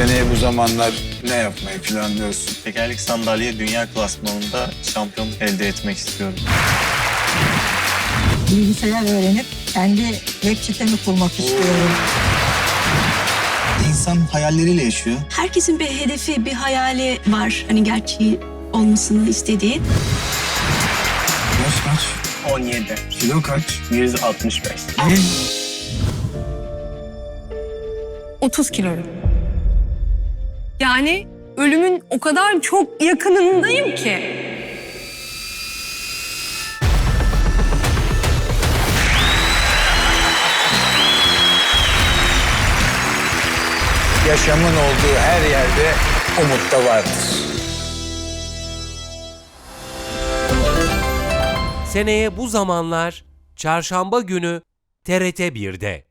Seneye bu zamanlar ne yapmayı planlıyorsun? Tekerlek sandalye dünya klasmanında şampiyonluk elde etmek istiyorum. bilgisayar öğrenip kendi web sitemi kurmak istiyorum. İnsan hayalleriyle yaşıyor. Herkesin bir hedefi, bir hayali var. Hani gerçeği olmasını istediği. Yaş kaç? 17. Kilo kaç? 165. Ne? 30 kiloyum. Yani ölümün o kadar çok yakınındayım ki. Yaşamın olduğu her yerde umut da vardır. Seneye bu zamanlar çarşamba günü TRT 1'de.